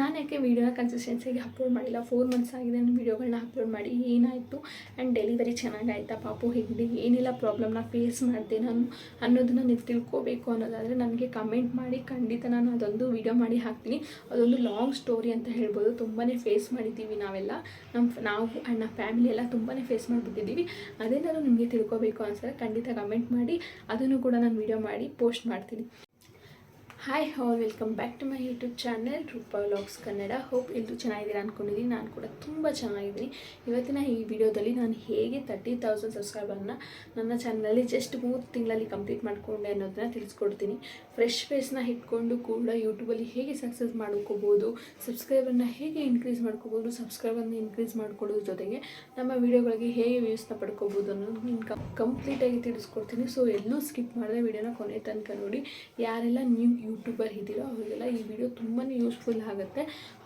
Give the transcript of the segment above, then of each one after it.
ನಾನು ಯಾಕೆ ವೀಡಿಯೋನ ಕನ್ಸಿಸ್ಟೆನ್ಸಿಗೆ ಅಪ್ಲೋಡ್ ಮಾಡಿಲ್ಲ? ಫೋರ್ ಮಂತ್ಸ್ ಆಗಿದೆ ನಾನು ವೀಡಿಯೋಗಳನ್ನ ಅಪ್ಲೋಡ್ ಮಾಡಿ. ಏನಾಯಿತು? ಆ್ಯಂಡ್ ಡೆಲಿವರಿ ಚೆನ್ನಾಗಾಯ್ತಾ ಪಾಪು? ಹೇಗಿದೆ ಏನಿಲ್ಲ ಪ್ರಾಬ್ಲಮ್ನ ಫೇಸ್ ಮಾಡಿದೆ ನಾನು. ಅನ್ನೋದನ್ನು ನೀವು ತಿಳ್ಕೊಬೇಕು ಅನ್ನೋದಾದರೆ ನನಗೆ ಕಮೆಂಟ್ ಮಾಡಿ. ಖಂಡಿತ ನಾನು ಅದೊಂದು ವೀಡಿಯೋ ಮಾಡಿ ಹಾಕ್ತೀನಿ. ಅದೊಂದು ಲಾಂಗ್ ಸ್ಟೋರಿ ಅಂತ ಹೇಳ್ಬೋದು. ತುಂಬಾ ಫೇಸ್ ಮಾಡಿದ್ದೀವಿ ನಾವೆಲ್ಲ. ನಮ್ಮ ನಾವು ಆ್ಯಂಡ್ ನಮ್ಮ ಫ್ಯಾಮಿಲಿ ಎಲ್ಲ ತುಂಬಾ ಫೇಸ್ ಮಾಡಿಬಿಟ್ಟಿದ್ದೀವಿ. ಅದೇನಾದ್ರು ನಿಮಗೆ ತಿಳ್ಕೊಬೇಕು ಅನ್ಸರೆ ಖಂಡಿತ ಕಮೆಂಟ್ ಮಾಡಿ. ಅದನ್ನು ಕೂಡ ನಾನು ವೀಡಿಯೋ ಮಾಡಿ ಪೋಸ್ಟ್ ಮಾಡ್ತೀನಿ. Hi all welcome back to my YouTube channel Roopa vlogs Kannada hope ಎಲ್ಲರೂ ಚೆನ್ನಾಗಿದ್ದೀರಾ ಅಂದ್ಕೊಂಡಿದ್ದೀನಿ ನಾನು ಕೂಡ ತುಂಬ ಚೆನ್ನಾಗಿದ್ದೀನಿ. ಇವತ್ತಿನ ಈ ವಿಡಿಯೋದಲ್ಲಿ ನಾನು ಹೇಗೆ ತರ್ಟಿ ತೌಸಂಡ್ ಸಬ್ಸ್ಕ್ರೈಬರ್ನ ನನ್ನ ಚಾನಲಲ್ಲಿ ಜಸ್ಟ್ ಮೂರು ತಿಂಗಳಲ್ಲಿ ಕಂಪ್ಲೀಟ್ ಮಾಡಿಕೊಂಡೆ ಅನ್ನೋದನ್ನ ತಿಳಿಸ್ಕೊಡ್ತೀನಿ. ಫ್ರೆಶ್ ಫೇಸ್ನ ಇಟ್ಕೊಂಡು ಕೂಡ ಯೂಟ್ಯೂಬಲ್ಲಿ ಹೇಗೆ ಸಕ್ಸಸ್ ಮಾಡ್ಕೋಬೋದು ಸಬ್ಸ್ಕ್ರೈಬರ್ನ ಹೇಗೆ ಇನ್ಕ್ರೀಸ್ ಮಾಡ್ಕೋಬೋದು ಸಬ್ಸ್ಕ್ರೈಬರ್ನ ಇನ್ಕ್ರೀಸ್ ಮಾಡ್ಕೊಳ್ಳೋದ್ರ ಜೊತೆಗೆ ನಮ್ಮ ವಿಡಿಯೋಗಳಿಗೆ ಹೇಗೆ ವ್ಯೂಸ್ನ ಪಡ್ಕೋಬೋದು ಅನ್ನೋದು ನಿಮ್ಗೆ ಕಂಪ್ಲೀಟಾಗಿ ತಿಳಿಸ್ಕೊಡ್ತೀನಿ. ಸೊ ಎಲ್ಲೂ ಸ್ಕಿಪ್ ಮಾಡಿದೆ ವಿಡಿಯೋನ ಕೊನೆ ತನಕ ನೋಡಿ. ಯಾರೆಲ್ಲ ನ್ಯೂ ಯೂಟ್ಯೂಬರ್ ಇದ್ದೀರೋ ಅವರಿಗೆಲ್ಲ ಈ ವಿಡಿಯೋ ತುಂಬಾ ಯೂಸ್ಫುಲ್ ಆಗುತ್ತೆ.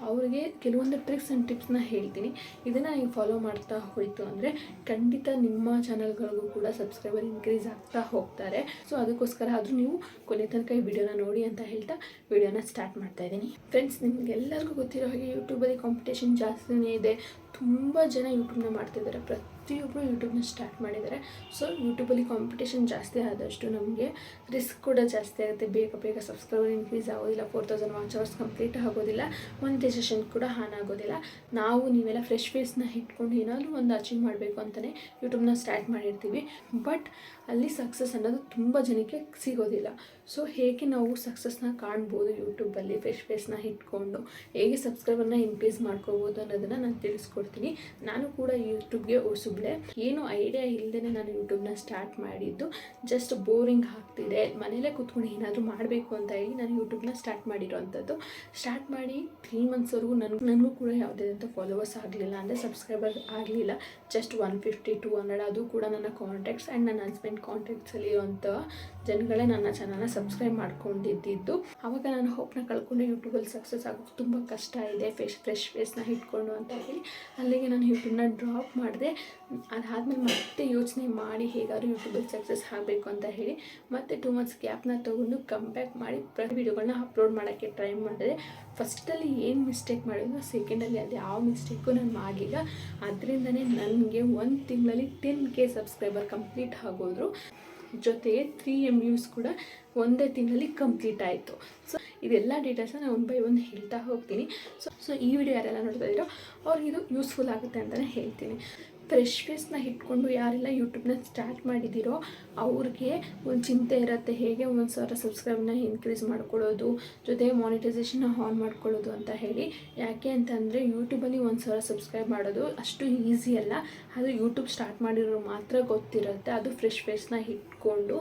ಅವರಿಗೆ ಕೆಲವೊಂದು ಟ್ರಿಕ್ಸ್ ಆ್ಯಂಡ್ ಟಿಪ್ಸ್ನ ಹೇಳ್ತೀನಿ. ಇದನ್ನು ನೀವು ಫಾಲೋ ಮಾಡ್ತಾ ಹೋಯಿತು ಅಂದರೆ ಖಂಡಿತ ನಿಮ್ಮ ಚಾನಲ್ಗಳಿಗೂ ಕೂಡ ಸಬ್ಸ್ಕ್ರೈಬರ್ ಇನ್ಕ್ರೀಸ್ ಆಗ್ತಾ ಹೋಗ್ತಾರೆ. ಸೊ ಅದಕ್ಕೋಸ್ಕರ ಆದರೂ ನೀವು ಕೊನೆ ತನಕ ಈ ವಿಡಿಯೋನ ನೋಡಿ ಅಂತ ಹೇಳ್ತಾ ವಿಡಿಯೋನ ಸ್ಟಾರ್ಟ್ ಮಾಡ್ತಾ ಇದ್ದೀನಿ. ಫ್ರೆಂಡ್ಸ್ ನಿಮಗೆಲ್ಲರಿಗೂ ಗೊತ್ತಿರೋ ಹಾಗೆ ಯೂಟ್ಯೂಬಲ್ಲಿ ಕಾಂಪಿಟೇಷನ್ ಜಾಸ್ತಿನೇ ಇದೆ. ತುಂಬ ಜನ ಯೂಟ್ಯೂಬ್ನ ಮಾಡ್ತಿದ್ದಾರೆ. ಪ್ರತಿಯೊಬ್ಬರು ಯೂಟ್ಯೂಬ್ನ ಸ್ಟಾರ್ಟ್ ಮಾಡಿದ್ದಾರೆ. ಸೊ ಯೂಟ್ಯೂಬಲ್ಲಿ ಕಾಂಪಿಟೇಷನ್ ಜಾಸ್ತಿ ಆದಷ್ಟು ನಮಗೆ ರಿಸ್ಕ್ ಕೂಡ ಜಾಸ್ತಿ ಆಗುತ್ತೆ. ಬೇಗ ಬೇಗ ಸಬ್ಸ್ಕ್ರೈಬರ್ ಇನ್ಕ್ರೀಸ್ ಆಗೋದಿಲ್ಲ four thousand watch hours complete ಆಗೋದಿಲ್ಲ ಮಾನಿಟೈಸೇಷನ್ ಕೂಡ ಹಾನ್ ಆಗೋದಿಲ್ಲ. ನಾವು ನೀವೆಲ್ಲ ಫ್ರೆಶ್ ಫೇಸ್ನ ಇಟ್ಕೊಂಡು ಏನಾದರೂ ಒಂದು ಅಚೀವ್ ಮಾಡಬೇಕು ಅಂತಲೇ ಯೂಟ್ಯೂಬ್ನ ಸ್ಟಾರ್ಟ್ ಮಾಡಿರ್ತೀವಿ. ಬಟ್ ಅಲ್ಲಿ ಸಕ್ಸಸ್ ಅನ್ನೋದು ತುಂಬ ಜನಕ್ಕೆ ಸಿಗೋದಿಲ್ಲ. ಸೊ ಹೇಗೆ ನಾವು ಸಕ್ಸಸ್ನ ಕಾಣ್ಬೋದು ಯೂಟ್ಯೂಬಲ್ಲಿ ಫ್ರೆಶ್ ಫೇಸ್ನ ಇಟ್ಕೊಂಡು, ಹೇಗೆ ಸಬ್ಸ್ಕ್ರೈಬರ್ನ ಇನ್ಕ್ರೀಸ್ ಮಾಡ್ಕೋಬೋದು ಅನ್ನೋದನ್ನು ನಾನು ತಿಳಿಸ್ಕೊಡ್ತೀನಿ. ನಾನು ಕೂಡ ಯೂಟ್ಯೂಬ್ಗೆ ಹೊಸಬ್ಳೆ ಏನು ಐಡಿಯಾ ಇಲ್ಲದೇ ನಾನು ಯೂಟ್ಯೂಬ್ನ ಸ್ಟಾರ್ಟ್ ಮಾಡಿದ್ದು ಜಸ್ಟ್ ಬೋರಿಂಗ್ ಆಗ್ತಿದೆ ಮನೇಲೇ ಕೂತ್ಕೊಂಡು ಏನಾದರೂ ಮಾಡಬೇಕು ಅಂತ ಹೇಳಿ ನಾನು ಯೂಟ್ಯೂಬ್ನ ಸ್ಟಾರ್ಟ್ ಮಾಡಿರೋವಂಥದ್ದು ಸ್ಟಾರ್ಟ್ ಮಾಡಿ ತ್ರೀ ಮಂತ್ಸ್ವರೆಗೂ ನನಗೆ ನನಗೂ ಕೂಡ ಯಾವುದೇ ಅಂತ ಫಾಲೋವರ್ಸ್ ಆಗಲಿಲ್ಲ ಅಂದರೆ ಸಬ್ಸ್ಕ್ರೈಬರ್ ಆಗಲಿಲ್ಲ just one fifty to hundred ಅದು ಕೂಡ ನನ್ನ ಕಾಂಟ್ಯಾಕ್ಟ್ಸ್ ಆ್ಯಂಡ್ ನನ್ನ ಹಸ್ಬೆಂಡ್ ಕಾಂಟ್ಯಾಕ್ಟ್ಸಲ್ಲಿ ಇರುವಂಥ ಜನಗಳೇ ನನ್ನ ಚಾನಲ್ನ ಸಬ್ಸ್ಕ್ರೈಬ್ ಮಾಡ್ಕೊಂಡಿದ್ದಿದ್ದು. ಆವಾಗ ನಾನು ಹೋಪ್ನ ಕಳ್ಕೊಂಡು ಯೂಟ್ಯೂಬಲ್ಲಿ ಸಕ್ಸಸ್ ಆಗೋದು ತುಂಬ ಕಷ್ಟ ಇದೆ. ಫೇಸ್ ಫ್ರೆಶ್ ಫೇಸ್ನ ಇಟ್ಕೊಂಡು ಅಂತ ಹೇಳಿ ಅಲ್ಲಿಗೆ ನಾನು ಯೂಟ್ಯೂಬ್ನ ಡ್ರಾಪ್ ಮಾಡಿದೆ. ಅದಾದಮೇಲೆ ಮತ್ತೆ ಯೋಚನೆ ಮಾಡಿ ಹೇಗಾದ್ರೂ ಯೂಟ್ಯೂಬಲ್ಲಿ ಸಕ್ಸಸ್ ಆಗಬೇಕು ಅಂತ ಹೇಳಿ ಮತ್ತೆ ಟೂ ಮಂತ್ಸ್ ಗ್ಯಾಪ್ನ ತೊಗೊಂಡು ಕಂಬ್ಯಾಕ್ ಮಾಡಿ ಪ್ರತಿ ವೀಡಿಯೋಗಳನ್ನ ಅಪ್ಲೋಡ್ ಮಾಡೋಕ್ಕೆ ಟ್ರೈ ಮಾಡಿದೆ. ಫಸ್ಟಲ್ಲಿ ಏನು ಮಿಸ್ಟೇಕ್ ಮಾಡಿದ್ರು ಸೆಕೆಂಡಲ್ಲಿ ಅದು ಯಾವ ಮಿಸ್ಟೇಕು ನಾನು ಮಾಡಿಲ್ಲ ಅದರಿಂದನೇ ನನಗೆ ಒಂದು ತಿಂಗಳಲ್ಲಿ ಟೆನ್ ಕೆ ಸಬ್ಸ್ಕ್ರೈಬರ್ ಕಂಪ್ಲೀಟ್ ಆಗೋದ್ರು. ಜೊತೆಗೆ ತ್ರೀ ಎಂ ಯೂಸ್ ಕೂಡ ಒಂದೇ ತಿಂಗಳಲ್ಲಿ ಕಂಪ್ಲೀಟ್ ಆಯಿತು. ಸೊ ಇದೆಲ್ಲ ಡೀಟೇಲ್ಸ್ನ ನಾನು ಒನ್ ಬೈ ಒನ್ ಹೇಳ್ತಾ ಹೋಗ್ತೀನಿ. ಸೊ ಸೊ ಈ ವಿಡಿಯೋ ಯಾರೆಲ್ಲ ನೋಡ್ತಾ ಇದ್ದೀರೋ ಅವ್ರಿಗೆ ಇದು ಯೂಸ್ಫುಲ್ ಆಗುತ್ತೆ ಅಂತಲೇ ಹೇಳ್ತೀನಿ. ಫ್ರೆಶ್ ಫೇಸ್ನ ಇಟ್ಕೊಂಡು ಯಾರೆಲ್ಲ ಯೂಟ್ಯೂಬ್ನ ಸ್ಟಾರ್ಟ್ ಮಾಡಿದ್ದೀರೋ ಅವ್ರಿಗೆ ಒಂದು ಚಿಂತೆ ಇರುತ್ತೆ. ಹೇಗೆ ಒಂದು ಸಾವಿರ ಸಬ್ಸ್ಕ್ರೈಬ್ನ ಇನ್ಕ್ರೀಸ್ ಮಾಡ್ಕೊಳ್ಳೋದು, ಜೊತೆ ಮಾನಿಟೈಸೇಷನ್ನ ಆನ್ ಮಾಡ್ಕೊಳ್ಳೋದು ಅಂತ ಹೇಳಿ. ಯಾಕೆ ಅಂತಂದರೆ ಯೂಟ್ಯೂಬಲ್ಲಿ ಒಂದು ಸಾವಿರ ಸಬ್ಸ್ಕ್ರೈಬ್ ಮಾಡೋದು ಅಷ್ಟು ಈಸಿ ಅಲ್ಲ. ಅದು ಯೂಟ್ಯೂಬ್ ಸ್ಟಾರ್ಟ್ ಮಾಡಿರೋ ಮಾತ್ರ ಗೊತ್ತಿರುತ್ತೆ. ಅದು ಫ್ರೆಶ್ ಫೇಸ್ನ ಇಟ್ಕೊಂಡು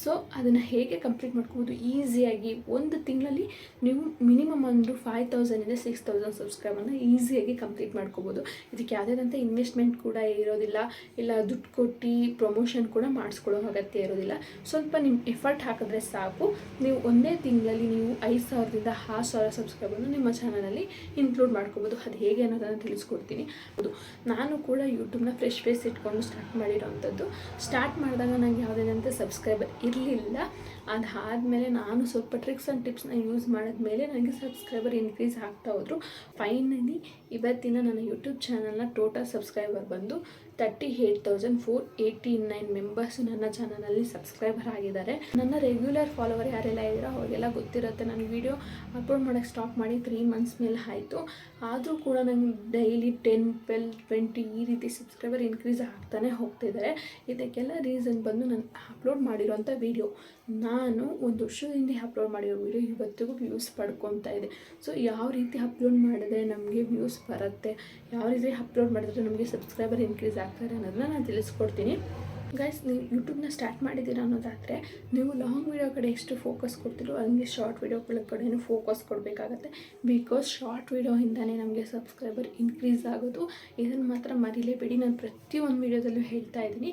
ಸೊ ಅದನ್ನು ಹೇಗೆ ಕಂಪ್ಲೀಟ್ ಮಾಡ್ಕೊಬೋದು? ಈಸಿಯಾಗಿ ಒಂದು ತಿಂಗಳಲ್ಲಿ ನೀವು ಮಿನಿಮಮ್ ಒಂದು ಫೈವ್ ತೌಸಂಡಿಂದ ಸಿಕ್ಸ್ ತೌಸಂಡ್ ಸಬ್ಸ್ಕ್ರೈಬನ್ನು ಈಸಿಯಾಗಿ ಕಂಪ್ಲೀಟ್ ಮಾಡ್ಕೋಬೋದು. ಇದಕ್ಕೆ ಯಾವುದೇ ಇನ್ವೆಸ್ಟ್ಮೆಂಟ್ ಕೂಡ ಇರೋದಿಲ್ಲ. ಇಲ್ಲ ದುಡ್ಡು ಕೊಟ್ಟು ಪ್ರಮೋಷನ್ ಕೂಡ ಮಾಡಿಸ್ಕೊಳ್ಳೋ ಅಗತ್ಯ ಇರೋದಿಲ್ಲ. ಸ್ವಲ್ಪ ನಿಮ್ಮ ಎಫರ್ಟ್ ಹಾಕಿದ್ರೆ ಸಾಕು. ನೀವು ಒಂದೇ ತಿಂಗಳಲ್ಲಿ ನೀವು ಐದು ಸಾವಿರದಿಂದ ಆರು ಸಾವಿರ ಸಬ್ಸ್ಕ್ರೈಬರ್ನ ನಿಮ್ಮ ಚಾನಲಲ್ಲಿ ಇನ್ಕ್ಲೂಡ್ ಮಾಡ್ಕೋಬೋದು. ಅದು ಹೇಗೆ ಅನ್ನೋದನ್ನು ತಿಳಿಸ್ಕೊಡ್ತೀನಿ. ಹೌದು. ನಾನು ಕೂಡ ಯೂಟ್ಯೂಬ್ನ ಫ್ರೆಶ್ ಫೇಸ್ ಇಟ್ಕೊಂಡು ಸ್ಟಾರ್ಟ್ ಮಾಡಿರೋವಂಥದ್ದು ಸ್ಟಾರ್ಟ್ ಮಾಡಿದಾಗ ನನಗೆ ಯಾವುದೇನಂತ ಸಬ್ಸ್ಕ್ರೈಬರ್ ಇರಲಿಲ್ಲ. ಅದಾದಮೇಲೆ ನಾನು ಸ್ವಲ್ಪ ಟ್ರಿಕ್ಸ್ ಆ್ಯಂಡ್ ಟಿಪ್ಸ್ನ ಯೂಸ್ ಮಾಡಿದ್ಮೇಲೆ ನನಗೆ ಸಬ್ಸ್ಕ್ರೈಬರ್ ಇನ್ಕ್ರೀಸ್ ಆಗ್ತಾ ಹೋದರು. ಫೈನಲಿ ಇವತ್ತಿನ ನನ್ನ ಯೂಟ್ಯೂಬ್ ಚಾನಲ್ನ ಟೋಟಲ್ ಸಬ್ಸ್ಕ್ರೈಬರ್ ಬಂದು thirty eight thousand four eighty nine members ನನ್ನ ಚಾನಲಲ್ಲಿ ಸಬ್ಸ್ಕ್ರೈಬರ್ ಆಗಿದ್ದಾರೆ. ನನ್ನ ರೆಗ್ಯುಲರ್ ಫಾಲೋವರ್ ಯಾರೆಲ್ಲ ಇದ್ದಾರೋ ಅವರಿಗೆಲ್ಲ ಗೊತ್ತಿರುತ್ತೆ ನಾನು ವೀಡಿಯೋ ಅಪ್ಲೋಡ್ ಮಾಡೋಕ್ಕೆ ಸ್ಟಾಪ್ ಮಾಡಿ ತ್ರೀ ಮಂತ್ಸ್ ಮೇಲೆ ಆಯಿತು. ಆದರೂ ಕೂಡ ನಂಗೆ ಡೈಲಿ ಟೆನ್ ಟ್ವೆಲ್ ಟ್ವೆಂಟಿ ಈ ರೀತಿ ಸಬ್ಸ್ಕ್ರೈಬರ್ ಇನ್ಕ್ರೀಸ್ ಆಗ್ತಾನೆ ಹೋಗ್ತಿದ್ದಾರೆ ಇದಕ್ಕೆಲ್ಲ ರೀಸನ್ ಬಂದು ನಾನು ಅಪ್ಲೋಡ್ ಮಾಡಿರೋಂಥ ವೀಡಿಯೋ ನಾನು ಒಂದು ವರ್ಷದ ಹಿಂದೆ ಅಪ್ಲೋಡ್ ಮಾಡಿರೋ ವೀಡಿಯೋ ಇವತ್ತಿಗೂ ವ್ಯೂಸ್ ಪಡ್ಕೊತಾ ಇದೆ. ಸೊ ಯಾವ ರೀತಿ ಅಪ್ಲೋಡ್ ಮಾಡಿದ್ರೆ ನಮಗೆ ವ್ಯೂಸ್ ಬರುತ್ತೆ, ಯಾವ ರೀತಿ ಅಪ್ಲೋಡ್ ಮಾಡಿದ್ರೆ ನಮಗೆ ಸಬ್ಸ್ಕ್ರೈಬರ್ ಇನ್ಕ್ರೀಸ್ ಆಗ್ತಾರೆ ಅನ್ನೋದನ್ನ ನಾನು ತಿಳಿಸ್ಕೊಡ್ತೀನಿ. ಗೈಸ್ ನೀವು ಯೂಟ್ಯೂಬ್ನ ಸ್ಟಾರ್ಟ್ ಮಾಡಿದ್ದೀರಾ ಅನ್ನೋದಾದರೆ, ನೀವು ಲಾಂಗ್ ವೀಡಿಯೋ ಕಡೆ ಎಷ್ಟು ಫೋಕಸ್ ಕೊಡ್ತೀರೋ ಹಂಗೆ ಶಾರ್ಟ್ ವೀಡಿಯೋಗಳ ಕಡೆಯೂ ಫೋಕಸ್ ಕೊಡಬೇಕಾಗತ್ತೆ. ಬಿಕಾಸ್ ಶಾರ್ಟ್ ವೀಡಿಯೋಯಿಂದನೇ ನಮಗೆ ಸಬ್ಸ್ಕ್ರೈಬರ್ ಇನ್ಕ್ರೀಸ್ ಆಗೋದು. ಇದನ್ನು ಮಾತ್ರ ಮರಿಲೇಬೇಡಿ. ನಾನು ಪ್ರತಿಯೊಂದು ವೀಡಿಯೋದಲ್ಲೂ ಹೇಳ್ತಾ ಇದ್ದೀನಿ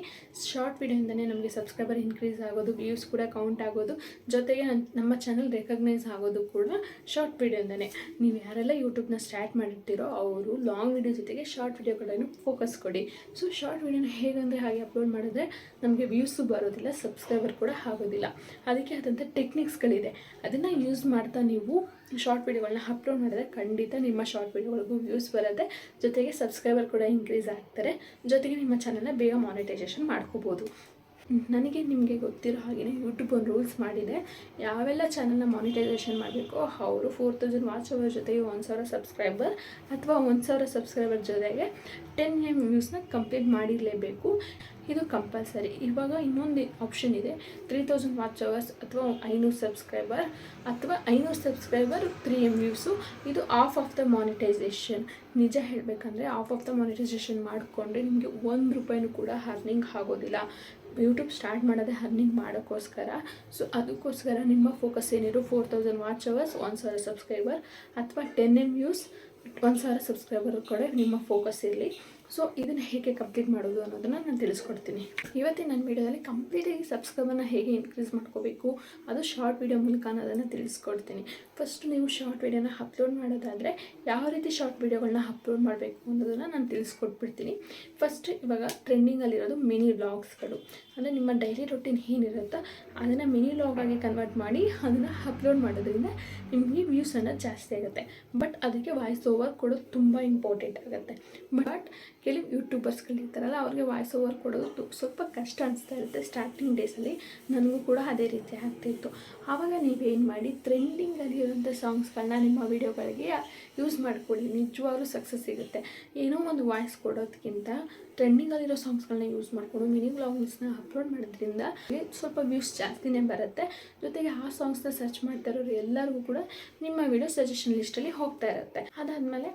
ಶಾರ್ಟ್ ವೀಡಿಯೋಯಿಂದನೇ ನಮಗೆ ಸಬ್ಸ್ಕ್ರೈಬರ್ ಇನ್ಕ್ರೀಸ್ ಆಗೋದು ವ್ಯೂಸ್ ಕೂಡ ಕೌಂಟ್ ಆಗೋದು. ಜೊತೆಗೆ ನಮ್ಮ ಚಾನಲ್ ರೆಕಗ್ನೈಸ್ ಆಗೋದು ಕೂಡ ಶಾರ್ಟ್ ವೀಡಿಯೋಯಿಂದನೇ ನೀವು ಯಾರೆಲ್ಲ ಯೂಟ್ಯೂಬ್ನ ಸ್ಟಾರ್ಟ್ ಮಾಡಿರ್ತೀರೋ ಅವರು ಲಾಂಗ್ ವೀಡಿಯೋ ಜೊತೆಗೆ ಶಾರ್ಟ್ ವೀಡಿಯೋಗಳನ್ನು ಫೋಕಸ್ ಕೊಡಿ. ಸೊ ಶಾರ್ಟ್ ವೀಡಿಯೋನ ಹೇಗಂದರೆ ಹಾಗೆ ಅಪ್ಲೋಡ್ ಮಾಡಿದ್ರೆ ನಮಗೆ ವ್ಯೂಸು ಬರೋದಿಲ್ಲ ಸಬ್ಸ್ಕ್ರೈಬರ್ ಕೂಡ ಆಗೋದಿಲ್ಲ. ಅದಕ್ಕೆ ಆದಂಥ ಟೆಕ್ನಿಕ್ಸ್ಗಳಿದೆ ಅದನ್ನು ಯೂಸ್ ಮಾಡ್ತಾ ನೀವು ಶಾರ್ಟ್ ವಿಡಿಯೋಗಳನ್ನ ಅಪ್ಲೋಡ್ ಮಾಡಿದ್ರೆ ಖಂಡಿತ ನಿಮ್ಮ ಶಾರ್ಟ್ ವಿಡಿಯೋಗಳಿಗೂ ವ್ಯೂಸ್ ಬರುತ್ತೆ. ಜೊತೆಗೆ ಸಬ್ಸ್ಕ್ರೈಬರ್ ಕೂಡ ಇನ್ಕ್ರೀಸ್ ಆಗ್ತಾರೆ. ಜೊತೆಗೆ ನಿಮ್ಮ ಚಾನಲ್ನ ಬೇಗ ಮಾನಿಟೈಸೇಷನ್ ಮಾಡ್ಕೋಬೋದು. ನನಗೆ ನಿಮಗೆ ಗೊತ್ತಿರೋ ಹಾಗೆ ಯೂಟ್ಯೂಬ್ ಒಂದು ರೂಲ್ಸ್ ಮಾಡಿದೆ. ಯಾವೆಲ್ಲ ಚಾನಲ್ನ ಮಾನಿಟೈಸೇಷನ್ ಮಾಡಬೇಕು, ಅವರು ಫೋರ್ ತೌಸಂಡ್ ವಾಚ್ ಅವರ್ ಜೊತೆಗೆ ಒಂದು ಸಾವಿರ ಸಬ್ಸ್ಕ್ರೈಬರ್ ಅಥವಾ ಒಂದು ಸಾವಿರ ಸಬ್ಸ್ಕ್ರೈಬರ್ ಜೊತೆಗೆ ಟೆನ್ ಎಂ ವ್ಯೂಸ್ನ ಕಂಪ್ಲೀಟ್ ಮಾಡಿರಲೇಬೇಕು. ಇದು ಕಂಪಲ್ಸರಿ ಇವಾಗ ಇನ್ನೊಂದು ಆಪ್ಷನ್ ಇದೆ. ತ್ರೀ ತೌಸಂಡ್ ವಾಚ್ ಅವರ್ಸ್ ಅಥವಾ ಐನೂರು ಸಬ್ಸ್ಕ್ರೈಬರ್ ಅಥವಾ ಐನೂರು ಸಬ್ಸ್ಕ್ರೈಬರ್ ತ್ರೀ ಎಂ ವ್ಯೂಸು ಇದು ಆಫ್ ಆಫ್ ದ ಮಾನಿಟೈಸೇಷನ್ ನಿಜ ಹೇಳಬೇಕಂದ್ರೆ ಆಫ್ ಆಫ್ ದ ಮಾನಿಟೈಸೇಷನ್ ಮಾಡಿಕೊಂಡ್ರೆ ನಿಮಗೆ ಒಂದು ರೂಪಾಯಿನೂ ಕೂಡ ಅರ್ನಿಂಗ್ ಆಗೋದಿಲ್ಲ. ಯೂಟ್ಯೂಬ್ ಸ್ಟಾರ್ಟ್ ಮಾಡೋದೇ ಅರ್ನಿಂಗ್ ಮಾಡೋಕ್ಕೋಸ್ಕರ. ಸೊ ಅದಕ್ಕೋಸ್ಕರ ನಿಮ್ಮ ಫೋಕಸ್ ಏನಿರು ಫೋರ್ ತೌಸಂಡ್ ವಾಚ್ ಅವರ್ಸ್ ಒಂದು ಸಾವಿರ ಸಬ್ಸ್ಕ್ರೈಬರ್ ಅಥವಾ ಟೆನ್ ಎಂ ವ್ಯೂಸ್ ಒಂದು ಸಾವಿರ ಸಬ್ಸ್ಕ್ರೈಬರ್ ಕಡೆ ನಿಮ್ಮ ಫೋಕಸ್ ಇರಲಿ. ಸೊ ಇದನ್ನು ಹೇಗೆ ಕಂಪ್ಲೀಟ್ ಮಾಡೋದು ಅನ್ನೋದನ್ನು ನಾನು ತಿಳಿಸ್ಕೊಡ್ತೀನಿ. ಇವತ್ತಿನ ನನ್ನ ವೀಡಿಯೋದಲ್ಲಿ ಕಂಪ್ಲೀಟಾಗಿ ಸಬ್ಸ್ಕ್ರೈಬರ್ನ ಹೇಗೆ ಇನ್ಕ್ರೀಸ್ ಮಾಡ್ಕೋಬೇಕು, ಅದು ಶಾರ್ಟ್ ವೀಡಿಯೋ ಮೂಲಕ ಅನ್ನೋದನ್ನು ತಿಳಿಸ್ಕೊಡ್ತೀನಿ. ಫಸ್ಟ್ ನೀವು ಶಾರ್ಟ್ ವೀಡಿಯೋನ ಅಪ್ಲೋಡ್ ಮಾಡೋದಾದರೆ, ಯಾವ ರೀತಿ ಶಾರ್ಟ್ ವೀಡಿಯೋಗಳನ್ನ ಅಪ್ಲೋಡ್ ಮಾಡಬೇಕು ಅನ್ನೋದನ್ನು ನಾನು ತಿಳಿಸ್ಕೊಟ್ಬಿಡ್ತೀನಿ. ಫಸ್ಟ್ ಇವಾಗ ಟ್ರೆಂಡಿಂಗಲ್ಲಿರೋದು ಮಿನಿ ವ್ಲಾಗ್ಸ್ಗಳು ಅಂದರೆ ನಿಮ್ಮ ಡೈಲಿ ರೊಟೀನ್ ಏನಿರುತ್ತೋ ಅದನ್ನು ಮಿನಿ ವ್ಲಾಗಾಗಿ ಕನ್ವರ್ಟ್ ಮಾಡಿ ಅದನ್ನು ಅಪ್ಲೋಡ್ ಮಾಡೋದ್ರಿಂದ ನಿಮಗೆ ವ್ಯೂಸ್ ಅನ್ನೋದು ಜಾಸ್ತಿ ಆಗುತ್ತೆ. ಬಟ್ ಅದಕ್ಕೆ ವಾಯ್ಸ್ ಓವರ್ ಕೊಡೋದು ತುಂಬ ಇಂಪಾರ್ಟೆಂಟ್ ಆಗುತ್ತೆ. ಬಟ್ ಕೆಲವು ಯೂಟ್ಯೂಬರ್ಸ್ಗಳು ಇರ್ತಾರಲ್ಲ ಅವ್ರಿಗೆ ವಾಯ್ಸ್ ಓವರ್ ಕೊಡೋದು ಸ್ವಲ್ಪ ಕಷ್ಟ ಅನಿಸ್ತಾ ಇರುತ್ತೆ ಸ್ಟಾರ್ಟಿಂಗ್ ಡೇಸಲ್ಲಿ ನನಗೂ ಕೂಡ ಅದೇ ರೀತಿ ಆಗ್ತಿತ್ತು ಆವಾಗ ನೀವೇನು ಮಾಡಿ ಟ್ರೆಂಡಿಂಗಲ್ಲಿ ಇರೋಂಥ ಸಾಂಗ್ಸ್ಗಳನ್ನ ನಿಮ್ಮ ವೀಡಿಯೋಗಳಿಗೆ ಯೂಸ್ ಮಾಡ್ಕೊಳ್ಳಿ ನಿಜವಾಗ್ಲೂ ಸಕ್ಸಸ್ ಸಿಗುತ್ತೆ. ಏನೋ ಒಂದು ವಾಯ್ಸ್ ಕೊಡೋದಕ್ಕಿಂತ ಟ್ರೆಂಡಿಂಗಲ್ಲಿರೋ ಸಾಂಗ್ಸ್ಗಳನ್ನ ಯೂಸ್ ಮಾಡಿಕೊಂಡು ಮಿನಿ ವ್ಲಾಗ್ಸ್ನ ಅಪ್ಲೋಡ್ ಮಾಡೋದ್ರಿಂದ ಸ್ವಲ್ಪ ವ್ಯೂಸ್ ಜಾಸ್ತಿನೇ ಬರುತ್ತೆ. ಜೊತೆಗೆ ಆ ಸಾಂಗ್ಸ್ನ ಸರ್ಚ್ ಮಾಡ್ತಾ ಇರೋರು ಎಲ್ಲರಿಗೂ ಕೂಡ ನಿಮ್ಮ ವಿಡಿಯೋ ಸಜೆಷನ್ ಲಿಸ್ಟಲ್ಲಿ ಹೋಗ್ತಾ ಇರುತ್ತೆ. ಅದಾದಮೇಲೆ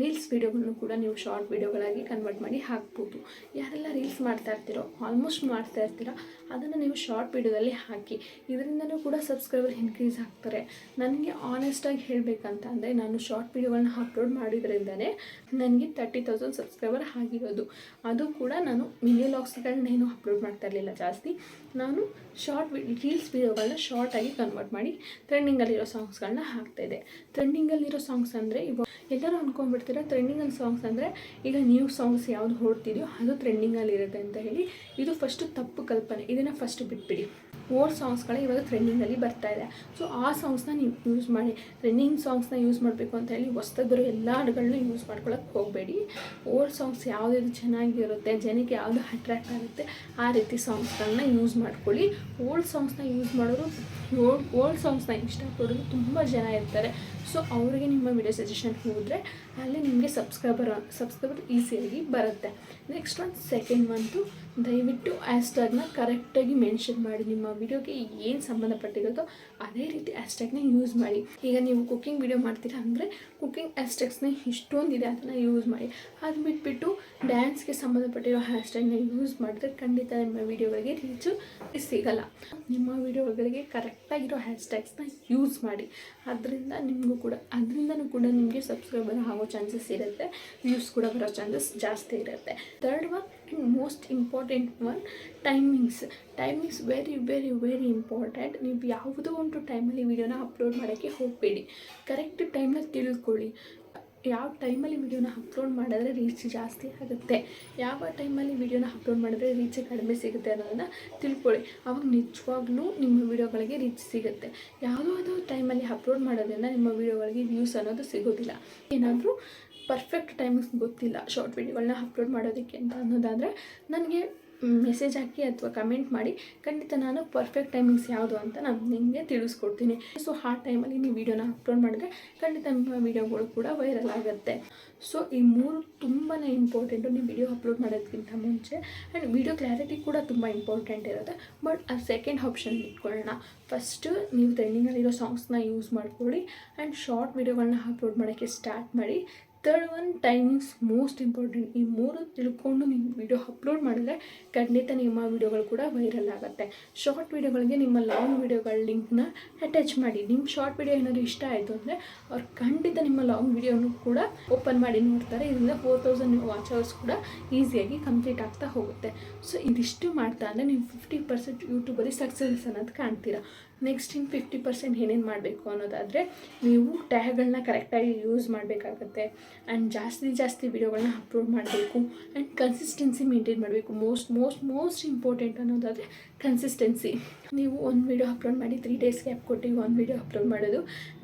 ರೀಲ್ಸ್ ವೀಡಿಯೋಗಳನ್ನು ಕೂಡ ನೀವು ಶಾರ್ಟ್ ವೀಡಿಯೋಗಳಾಗಿ ಕನ್ವರ್ಟ್ ಮಾಡಿ ಹಾಕ್ಬೋದು. ಯಾರೆಲ್ಲ ರೀಲ್ಸ್ ಮಾಡ್ತಾ ಇರ್ತೀರೋ ಆಲ್ಮೋಸ್ಟ್ ಮಾಡ್ತಾ ಇರ್ತೀರೋ, ಅದನ್ನು ನೀವು ಶಾರ್ಟ್ ವೀಡಿಯೋದಲ್ಲಿ ಹಾಕಿ, ಇದರಿಂದನೂ ಕೂಡ ಸಬ್ಸ್ಕ್ರೈಬರ್ ಇನ್ಕ್ರೀಸ್ ಆಗ್ತಾರೆ. ನನಗೆ ಆನೆಸ್ಟಾಗಿ ಹೇಳಬೇಕಂತ ಅಂದರೆ ನಾನು ಶಾರ್ಟ್ ವೀಡಿಯೋಗಳನ್ನ ಅಪ್ಲೋಡ್ ಮಾಡಿದ್ರಿಂದನೇ ನನಗೆ ತರ್ಟಿ ತೌಸಂಡ್ ಸಬ್ಸ್ಕ್ರೈಬರ್ ಆಗಿರೋದು. ಅದು ಕೂಡ ನಾನು ಮಿನಿ ಲಾಗ್ಸ್ಗಳನ್ನೇನು ಅಪ್ಲೋಡ್ ಮಾಡ್ತಾ ಇರಲಿಲ್ಲ ಜಾಸ್ತಿ. ನಾನು ಶಾರ್ಟ್ ರೀಲ್ಸ್ ವೀಡಿಯೋಗಳನ್ನ ಶಾರ್ಟಾಗಿ ಕನ್ವರ್ಟ್ ಮಾಡಿ ಟ್ರೆಂಡಿಂಗಲ್ಲಿರೋ ಸಾಂಗ್ಸ್ಗಳನ್ನ ಹಾಕ್ತಾಯಿದ್ದೆ ಟ್ರೆಂಡಿಂಗಲ್ಲಿರೋ ಸಾಂಗ್ಸ್ ಅಂದರೆ ಇವಾಗ ಎಲ್ಲರೂ ಅಂದ್ಕೊಂಡ್ಬಿಡ್ತೀರ ಟ್ರೆಂಡಿಂಗಲ್ಲಿ ಸಾಂಗ್ಸ್ ಅಂದರೆ ಈಗ ನ್ಯೂ ಸಾಂಗ್ಸ್ ಯಾವುದು ಹೊಡ್ತಿದೆಯೋ ಅದು ಟ್ರೆಂಡಿಂಗಲ್ಲಿರುತ್ತೆ ಅಂತ ಹೇಳಿ ಇದು ಫಸ್ಟು ತಪ್ಪು ಕಲ್ಪನೆ. ಇದನ್ನು ಫಸ್ಟ್ ಬಿಟ್ಬಿಡಿ. ಓಲ್ಡ್ ಸಾಂಗ್ಸ್ಗಳೇ ಇವಾಗ ಟ್ರೆಂಡಿಂಗಲ್ಲಿ ಬರ್ತಾ ಇದೆ. ಸೊ ಆ ಸಾಂಗ್ಸ್ನ ನೀವು ಯೂಸ್ ಮಾಡಿ ಟ್ರೆಂಡಿಂಗ್ ಸಾಂಗ್ಸ್ನ ಯೂಸ್ ಮಾಡಬೇಕು ಅಂತ ಹೇಳಿ ಹೊಸ್ದಾಗಿ ಬರೋ ಎಲ್ಲ ಹಾಡುಗಳನ್ನ ಯೂಸ್ ಮಾಡ್ಕೊಳಕ್ಕೆ ಹೋಗಬೇಡಿ. ಓಲ್ಡ್ ಸಾಂಗ್ಸ್ ಯಾವುದ್ಯಾವ್ದು ಚೆನ್ನಾಗಿರುತ್ತೆ, ಜನಕ್ಕೆ ಯಾವುದು ಅಟ್ರ್ಯಾಕ್ಟ್ ಆಗುತ್ತೆ, ಆ ರೀತಿ ಸಾಂಗ್ಸ್ಗಳನ್ನ ಯೂಸ್ ಮಾಡ್ಕೊಳ್ಳಿ. ಓಲ್ಡ್ ಸಾಂಗ್ಸ್ನ ಯೂಸ್ ಮಾಡೋರು ಓಲ್ಡ್ ಓಲ್ಡ್ ಸಾಂಗ್ಸ್ನ ಇಷ್ಟಪಡೋರು ತುಂಬ ಜನ ಇರ್ತಾರೆ. ಸೊ ಅವರಿಗೆ ನಿಮ್ಮ ವಿಡಿಯೋ ಸಜೆಷನ್ ಹೋದರೆ ಅಲ್ಲಿ ನಿಮಗೆ ಸಬ್ಸ್ಕ್ರೈಬರ್ ಸಬ್ಸ್ಕ್ರೈಬರ್ ಈಸಿಯಾಗಿ ಬರುತ್ತೆ. ನೆಕ್ಸ್ಟ್ ಒಂದು ಸೆಕೆಂಡ್ ಮಂತು ದಯವಿಟ್ಟು ಹ್ಯಾಶ್ಟ್ಯಾಗ್ನ ಕರೆಕ್ಟಾಗಿ ಮೆನ್ಷನ್ ಮಾಡಿ. ನಿಮ್ಮ ವಿಡಿಯೋಗೆ ಏನು ಸಂಬಂಧಪಟ್ಟಿರುತ್ತೋ ಅದೇ ರೀತಿ ಹ್ಯಾಶ್ಟ್ಯಾಗ್ನ ಯೂಸ್ ಮಾಡಿ. ಈಗ ನೀವು ಕುಕ್ಕಿಂಗ್ ವಿಡಿಯೋ ಮಾಡ್ತೀರಾ ಅಂದರೆ ಕುಕ್ಕಿಂಗ್ ಹ್ಯಾಶ್ಟ್ಯಾಗ್ಸ್ನ ಇಷ್ಟೊಂದಿದೆ ಅದನ್ನು ಯೂಸ್ ಮಾಡಿ. ಅದು ಬಿಟ್ಬಿಟ್ಟು ಡ್ಯಾನ್ಸ್ಗೆ ಸಂಬಂಧಪಟ್ಟಿರೋ ಹ್ಯಾಶ್ಟ್ಯಾಗ್ನ ಯೂಸ್ ಮಾಡಿದ್ರೆ ಖಂಡಿತ ನಿಮ್ಮ ವಿಡಿಯೋಗಳಿಗೆ ರೀಚು ಸಿಗಲ್ಲ. ನಿಮ್ಮ ವಿಡಿಯೋಗಳಿಗೆ ಕರೆಕ್ಟಾಗಿರೋ ಹ್ಯಾಶ್ಟ್ಯಾಗ್ಸ್ನ ಯೂಸ್ ಮಾಡಿ. ಅದರಿಂದ ನಿಮಗೂ ಕೂಡ, ಅದರಿಂದನೂ ಕೂಡ ನಿಮಗೆ ಸಬ್ಸ್ಕ್ರೈಬರ್ ಆಗೋ ಚಾನ್ಸಸ್ ಇರುತ್ತೆ, ವ್ಯೂಸ್ ಕೂಡ ಬರೋ ಚಾನ್ಸಸ್ ಜಾಸ್ತಿ ಇರುತ್ತೆ. Third one most important one timings timings very very very important ನೀವು ಯಾವುದೋ ಒಂದು ಟೈಮಲ್ಲಿ ವೀಡಿಯೋನ ಅಪ್ಲೋಡ್ ಮಾಡೋಕ್ಕೆ ಹೋಗಬೇಡಿ. ಕರೆಕ್ಟ್ ಟೈಮ್ನ ತಿಳ್ಕೊಳ್ಳಿ. ಯಾವ ಟೈಮಲ್ಲಿ ವಿಡಿಯೋನ ಅಪ್ಲೋಡ್ ಮಾಡಿದ್ರೆ ರೀಚ್ ಜಾಸ್ತಿ ಆಗುತ್ತೆ? ಯಾವ ಟೈಮಲ್ಲಿ ವಿಡಿಯೋನ ಅಪ್ಲೋಡ್ ಮಾಡಿದ್ರೆ ರೀಚ್ ಕಡಿಮೆ ಸಿಗುತ್ತೆ ಅನ್ನೋದನ್ನು ತಿಳ್ಕೊಳ್ಳಿ. ಅವಾಗ ನಿಜವಾಗ್ಲೂ ನಿಮ್ಮ ವಿಡಿಯೋಗಳಿಗೆ ರೀಚ್ ಸಿಗುತ್ತೆ. ಯಾವುದೋ ಟೈಮಲ್ಲಿ ಅಪ್ಲೋಡ್ ಮಾಡೋದ್ರಿಂದ ನಿಮ್ಮ ವಿಡಿಯೋಗಳಿಗೆ ವ್ಯೂಸ್ ಅನ್ನೋದು ಸಿಗೋದಿಲ್ಲ. ಏನಾದರೂ ಪರ್ಫೆಕ್ಟ್ ಟೈಮಿಂಗ್ಸ್ ಗೊತ್ತಿಲ್ಲ. ಶಾರ್ಟ್ ವೀಡಿಯೋಗಳನ್ನ ಅಪ್ಲೋಡ್ ಮಾಡೋದಕ್ಕೆ ಅಂತ ಅನ್ನೋದಾದರೆ ನನಗೆ ಮೆಸೇಜ್ ಹಾಕಿ ಅಥವಾ ಕಮೆಂಟ್ ಮಾಡಿ ಖಂಡಿತ ನಾನು ಪರ್ಫೆಕ್ಟ್ ಟೈಮಿಂಗ್ಸ್ ಯಾವುದು ಅಂತ ನಾನು ನಿಮಗೆ ತಿಳಿಸ್ಕೊಡ್ತೀನಿ. ಸೊ ಆ ಟೈಮಲ್ಲಿ ನೀವು ವೀಡಿಯೋನ ಅಪ್ಲೋಡ್ ಮಾಡಿದ್ರೆ ಖಂಡಿತ ನಿಮ್ಮ ವೀಡಿಯೋಗಳು ಕೂಡ ವೈರಲ್ ಆಗುತ್ತೆ. ಸೊ ಈ ಮೂರು ತುಂಬಾ ಇಂಪಾರ್ಟೆಂಟು ನೀವು ವಿಡಿಯೋ ಅಪ್ಲೋಡ್ ಮಾಡೋದಕ್ಕಿಂತ ಮುಂಚೆ ಆ್ಯಂಡ್ ವೀಡಿಯೋ ಕ್ಲಾರಿಟಿ ಕೂಡ ತುಂಬ ಇಂಪಾರ್ಟೆಂಟ್ ಇರುತ್ತೆ. ಬಟ್ ಆ ಸೆಕೆಂಡ್ ಆಪ್ಷನ್ ಇಟ್ಕೊಳ್ಳೋಣ. ಫಸ್ಟು ನೀವು ಟ್ರೆಂಡಿಂಗಲ್ಲಿರೋ ಸಾಂಗ್ಸ್ನ ಯೂಸ್ ಮಾಡ್ಕೊಳ್ಳಿ ಆ್ಯಂಡ್ ಶಾರ್ಟ್ ವೀಡಿಯೋಗಳನ್ನ ಅಪ್ಲೋಡ್ ಮಾಡೋಕ್ಕೆ ಸ್ಟಾರ್ಟ್ ಮಾಡಿ third one timings most important ಈ ಮೂರು ತಿಳ್ಕೊಂಡು ನೀವು ವಿಡಿಯೋ ಅಪ್ಲೋಡ್ ಮಾಡಿದ್ರೆ ಖಂಡಿತ ನಿಮ್ಮ ವಿಡಿಯೋಗಳು ಕೂಡ ವೈರಲ್ ಆಗುತ್ತೆ. ಶಾರ್ಟ್ ವಿಡಿಯೋಗಳಿಗೆ ನಿಮ್ಮ ಲಾಂಗ್ ವಿಡಿಯೋಗಳ ಲಿಂಕ್ನ ಅಟ್ಯಾಚ್ ಮಾಡಿ. ನಿಮ್ಮ ಶಾರ್ಟ್ ವಿಡಿಯೋ ಏನಾದರೂ ಇಷ್ಟ ಆಯಿತು ಅಂದರೆ ಅವ್ರು ಖಂಡಿತ ನಿಮ್ಮ ಲಾಂಗ್ ವಿಡಿಯೋನು ಕೂಡ ಓಪನ್ ಮಾಡಿ ನೋಡ್ತಾರೆ. ಇದರಿಂದ ಫೋರ್ ತೌಸಂಡ್ ವಾಚ್ ಅವರ್ಸ್ ಕೂಡ ಈಸಿಯಾಗಿ ಕಂಪ್ಲೀಟ್ ಆಗ್ತಾ ಹೋಗುತ್ತೆ. ಸೊ ಇದಿಷ್ಟು ಮಾಡ್ತಾ ಅಂದರೆ ನೀವು ಫಿಫ್ಟಿ ಪರ್ಸೆಂಟ್ ಯೂಟ್ಯೂಬಲ್ಲಿ ಸಕ್ಸಸ್ ಅನ್ನೋದು ಕಾಣ್ತೀರಾ. ನೆಕ್ಸ್ಟ್ ಇನ್ನು ಫಿಫ್ಟಿ ಪರ್ಸೆಂಟ್ ಏನೇನು ಮಾಡಬೇಕು ಅನ್ನೋದಾದರೆ ನೀವು ಟ್ಯಾಗ್ಗಳನ್ನ ಕರೆಕ್ಟಾಗಿ ಯೂಸ್ ಮಾಡಬೇಕಾಗತ್ತೆ. ಆ್ಯಂಡ್ ಜಾಸ್ತಿ ಜಾಸ್ತಿ ವಿಡಿಯೋಗಳನ್ನ ಅಪ್ಲೋಡ್ ಮಾಡಬೇಕು. ಆ್ಯಂಡ್ ಕನ್ಸಿಸ್ಟೆನ್ಸಿ ಮೇಂಟೈನ್ ಮಾಡಬೇಕು. ಮೋಸ್ಟ್ ಮೋಸ್ಟ್ ಮೋಸ್ಟ್ ಇಂಪಾರ್ಟೆಂಟ್ ಅನ್ನೋದಾದರೆ ಕನ್ಸಿಸ್ಟೆನ್ಸಿ ನೀವು ಒಂದು ವೀಡಿಯೋ ಅಪ್ಲೋಡ್ ಮಾಡಿ ತ್ರೀ ಡೇಸ್ ಗ್ಯಾಪ್ ಕೊಟ್ಟು ಒಂದು ವೀಡಿಯೋ ಅಪ್ಲೋಡ್ ಮಾಡೋದು.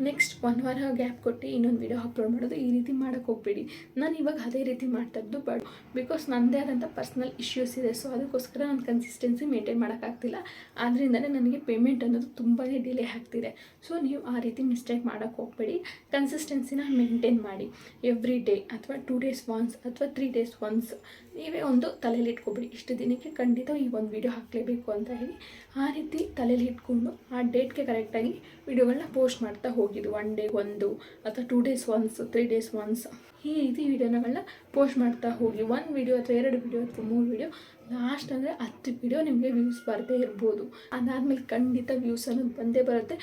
ನೆಕ್ಸ್ಟ್ ಒನ್ ವಾರ ಗ್ಯಾಪ್ ಕೊಟ್ಟು ಇನ್ನೊಂದು ವೀಡಿಯೋ ಅಪ್ಲೋಡ್ ಮಾಡೋದು. ಈ ರೀತಿ ಮಾಡೋಕ್ಕೆ ಹೋಗ್ಬೇಡಿ. ನಾನು ಇವಾಗ ಅದೇ ರೀತಿ ಮಾಡ್ತದ್ದು ಬಟ್ ಬಿಕಾಸ್ ನನ್ನದೇ ಆದಂಥ ಪರ್ಸ್ನಲ್ ಇಶ್ಯೂಸ್ ಇದೆ ಸೊ ಅದಕ್ಕೋಸ್ಕರ ನಾನು ಕನ್ಸಿಸ್ಟೆನ್ಸಿ ಮೇಂಟೈನ್ ಮಾಡೋಕ್ಕಾಗ್ತಿಲ್ಲ ಆದ್ದರಿಂದಲೇ ನನಗೆ ಪೇಮೆಂಟ್ ಅನ್ನೋದು ತುಂಬಾ ಡಿಲೇ ಆಗ್ತಿದೆ. ಸೊ ನೀವು ಆ ರೀತಿ ಮಿಸ್ಟೇಕ್ ಮಾಡೋಕ್ಕೆ ಹೋಗ್ಬೇಡಿ. ಕನ್ಸಿಸ್ಟೆನ್ಸಿನ ಮೇಂಟೈನ್ ಮಾಡಿ. ಎವ್ರಿ ಡೇ ಅಥವಾ ಟೂ ಡೇಸ್ ಒನ್ಸ್ ಅಥವಾ ತ್ರೀ ಡೇಸ್ ಒನ್ಸ್ ನೀವೇ ಒಂದು ತಲೆಯಲ್ಲಿ ಇಟ್ಕೊಬಿಡಿ. ಇಷ್ಟು ದಿನಕ್ಕೆ ಖಂಡಿತ ಈ ಒಂದು ವೀಡಿಯೋ ಹಾಕಲೇಬೇಕು ಅಂತ ಹೇಳಿ ಆ ರೀತಿ ತಲೆಯಲ್ಲಿ ಇಟ್ಕೊಂಡು ಆ ಡೇಟ್ಗೆ ಕರೆಕ್ಟಾಗಿ ವಿಡಿಯೋಗಳನ್ನ ಪೋಸ್ಟ್ ಮಾಡ್ತಾ ಹೋಗಿದ್ದು. ಒನ್ ಡೇ ಒಂದು ಅಥವಾ two days once three days once ಈ ರೀತಿ ವಿಡಿಯೋನಗಳನ್ನ ಪೋಸ್ಟ್ ಮಾಡ್ತಾ ಹೋಗಿ. ಒಂದು ವಿಡಿಯೋ ಅಥವಾ ಎರಡು ವಿಡಿಯೋ ಅಥವಾ ಮೂರು ವಿಡಿಯೋ ಲಾಸ್ಟ್ ಅಂದರೆ ಹತ್ತು ವಿಡಿಯೋ ನಿಮಗೆ ವ್ಯೂಸ್ ಬರದೇ ಇರ್ಬೋದು. ಅದಾದಮೇಲೆ ಖಂಡಿತ ವ್ಯೂಸ್ ಅನ್ನೋದು ಬಂದೇ ಬರುತ್ತೆ.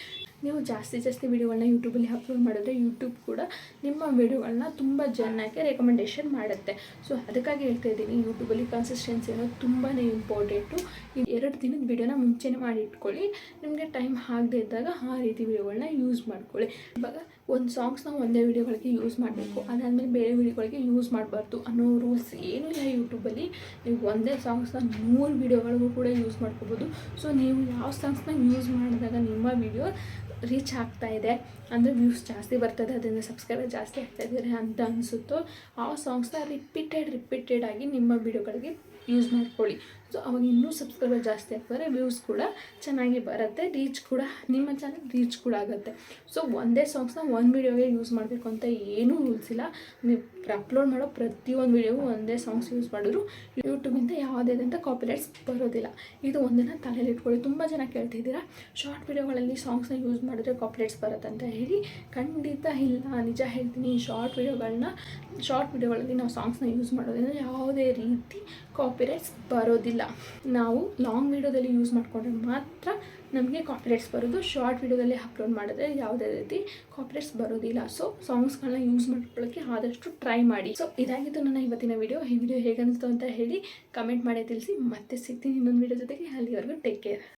ನೀವು ಜಾಸ್ತಿ ಜಾಸ್ತಿ ವಿಡಿಯೋಗಳನ್ನ ಯೂಟ್ಯೂಬಲ್ಲಿ ಅಪ್ಲೋಡ್ ಮಾಡಿದ್ರೆ ಯೂಟ್ಯೂಬ್ ಕೂಡ ನಿಮ್ಮ ವಿಡಿಯೋಗಳನ್ನ ತುಂಬ ಜನಕ್ಕೆ ರೆಕಮೆಂಡೇಷನ್ ಮಾಡುತ್ತೆ. ಸೊ ಅದಕ್ಕಾಗಿ ಹೇಳ್ತಾ ಇದ್ದೀನಿ, ಯೂಟ್ಯೂಬಲ್ಲಿ ಕನ್ಸಿಸ್ಟೆನ್ಸಿ ಅನ್ನೋದು ತುಂಬಾ ಇಂಪಾರ್ಟೆಂಟು ಎರಡು ದಿನದ ವಿಡಿಯೋನ ಮುಂಚೆನೇ ಮಾಡಿ ಇಟ್ಕೊಳ್ಳಿ. ನಿಮಗೆ ಟೈಮ್ ಆಗದೇ ಇದ್ದಾಗ ಆ ರೀತಿ ವಿಡಿಯೋಗಳನ್ನ ಯೂಸ್ ಮಾಡ್ಕೊಳ್ಳಿ. ಇವಾಗ ಒಂದು ಸಾಂಗ್ಸ್ನ ಒಂದೇ ವಿಡಿಯೋಗಳಿಗೆ ಯೂಸ್ ಮಾಡಬೇಕು. ಅದಾದಮೇಲೆ ಬೇರೆ ವಿಡಿಯೋಗಳಿಗೆ ಯೂಸ್ ಮಾಡಬಾರ್ದು ಅನ್ನೋ ರೂಲ್ಸ್ ಏನೂ ಇಲ್ಲ ಯೂಟ್ಯೂಬಲ್ಲಿ. ನೀವು ಒಂದೇ ಸಾಂಗ್ಸ್ನ ಮೂರು ವಿಡಿಯೋಗಳಿಗೂ ಕೂಡ ಯೂಸ್ ಮಾಡ್ಕೋಬೋದು. ಸೊ ನೀವು ಯಾವ ಸಾಂಗ್ಸ್ನ ಯೂಸ್ ಮಾಡಿದಾಗ ನಿಮ್ಮ ವಿಡಿಯೋ ರೀಚ್ ಆಗ್ತಾ ಇದೆ. ಅಂದರೆ ವ್ಯೂಸ್ ಜಾಸ್ತಿ ಬರ್ತದೆ, ಅದರಿಂದ ಸಬ್ಸ್ಕ್ರೈಬರ್ ಜಾಸ್ತಿ ಆಗ್ತಾ ಇದ್ದಾರೆ ಅಂತ ಅನಿಸುತ್ತೋ. ಆ ಸಾಂಗ್ಸ್ನ ರಿಪೀಟೆಡ್ ರಿಪೀಟೆಡ್ ಆಗಿ ನಿಮ್ಮ ವಿಡಿಯೋಗಳಿಗೆ ಯೂಸ್ ಮಾಡ್ಕೊಳ್ಳಿ. ಸೊ ಅವಾಗ ಇನ್ನೂ ಸಬ್ಸ್ಕ್ರೈಬರ್ ಜಾಸ್ತಿ ಆಗ್ತಾರೆ ವ್ಯೂಸ್ ಕೂಡ ಚೆನ್ನಾಗಿ ಬರುತ್ತೆ ರೀಚ್ ಕೂಡ, ನಿಮ್ಮ ಚಾನಲ್ ರೀಚ್ ಕೂಡ ಆಗುತ್ತೆ. ಸೊ ಒಂದೇ ಸಾಂಗ್ಸ್ನ ಒಂದು ವೀಡಿಯೋಗೆ ಯೂಸ್ ಮಾಡಬೇಕು ಅಂತ ಏನೂ ರೂಲ್ಸ್ ಇಲ್ಲ. ನೀವು ಅಪ್ಲೋಡ್ ಮಾಡೋ ಪ್ರತಿಯೊಂದು ವೀಡಿಯೋಗೂ ಒಂದೇ ಸಾಂಗ್ಸ್ ಯೂಸ್ ಮಾಡಿದ್ರು ಯೂಟ್ಯೂಬಿಂದ ಯಾವುದೇ ಆದಂಥ ಕಾಪಿರೈಟ್ಸ್ ಬರೋದಿಲ್ಲ. ಇದು ಒಂದನ್ನು ತಲೆಯಲ್ಲಿ ಇಟ್ಕೊಳ್ಳಿ. ತುಂಬ ಜನ ಕೇಳ್ತಿದ್ದೀರಾ ಶಾರ್ಟ್ ವೀಡಿಯೋಗಳಲ್ಲಿ ಸಾಂಗ್ಸ್ನ ಯೂಸ್ ಮಾಡಿದ್ರೆ ಕಾಪಿರೈಟ್ಸ್ ಬರುತ್ತೆ ಅಂತ ಹೇಳಿ. ಖಂಡಿತ ಇಲ್ಲ, ನಿಜ ಹೇಳ್ತೀನಿ. ಶಾರ್ಟ್ ವೀಡಿಯೋಗಳನ್ನ ಶಾರ್ಟ್ ವೀಡಿಯೋಗಳಲ್ಲಿ ನಾವು ಸಾಂಗ್ಸ್ನ ಯೂಸ್ ಮಾಡೋದ್ರಿಂದ ಯಾವುದೇ ರೀತಿ ಕಾಪಿರೈಟ್ಸ್ ಬರೋದಿಲ್ಲ. ನಾವು ಲಾಂಗ್ ವೀಡಿಯೋದಲ್ಲಿ ಯೂಸ್ ಮಾಡಿಕೊಂಡ್ರೆ ಮಾತ್ರ ನಮಗೆ ಕಾಪಿರೈಟ್ಸ್ ಬರೋದು. ಶಾರ್ಟ್ ವೀಡಿಯೋದಲ್ಲಿ ಅಪ್ಲೋಡ್ ಮಾಡಿದ್ರೆ ಯಾವುದೇ ರೀತಿ ಕಾಪಿರೈಟ್ಸ್ ಬರೋದಿಲ್ಲ. ಸೊ ಸಾಂಗ್ಸ್ಗಳನ್ನ ಯೂಸ್ ಮಾಡ್ಕೊಳ್ಳೋಕ್ಕೆ ಆದಷ್ಟು ಟ್ರೈ ಮಾಡಿ. ಸೊ ಇದಾಗಿತ್ತು ನನ್ನ ಇವತ್ತಿನ ವಿಡಿಯೋ ಈ ವಿಡಿಯೋ ಹೇಗನ್ನಿಸ್ತು ಅಂತ ಹೇಳಿ ಕಮೆಂಟ್ ಮಾಡಿ ತಿಳಿಸಿ. ಮತ್ತೆ ಸಿಗ್ತೀನಿ ಇನ್ನೊಂದು ವಿಡಿಯೋ ಜೊತೆಗೆ. ಅಲ್ಲಿವರೆಗೂ ಟೇಕ್ ಕೇರ್